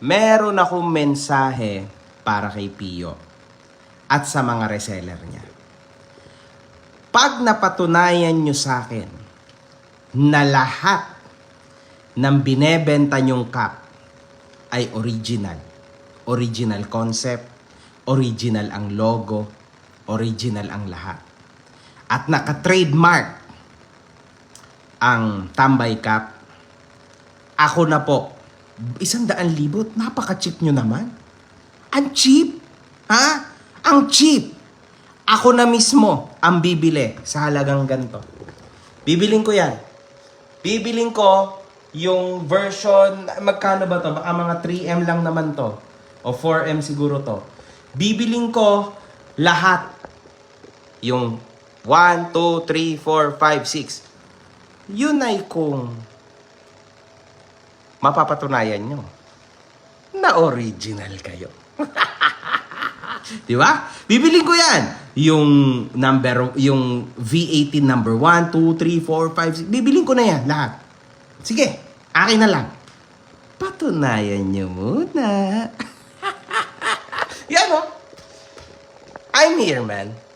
meron akong mensahe para kay Pio at sa mga reseller niya. Pag napatunayan nyo sa akin na lahat ng binebenta nyong cup ay original, original concept, original ang logo, original ang lahat. At naka-trademark ang Tambay Cup, ako na po, isang daan libot, napaka-cheap nyo naman. Ang cheap! Ha? Ang cheap! Ako na mismo ang bibili sa halagang ganito. Bibiling ko yan. Bibiling ko yung version, magkano ba to? Baka mga 3M lang naman to. O 4M siguro to. Bibiling ko lahat. Yung 1, 2, 3, 4, 5, 6. Yun ay kung mapapatunayan nyo na original kayo. Di ba? Bibiling ko yan. Yung number, yung V18 number 1, 2, 3, 4, 5, 6. Bibiling ko na yan, lahat. Sige, akin na lang. Patunayan nyo muna. yan o. I'm here, man.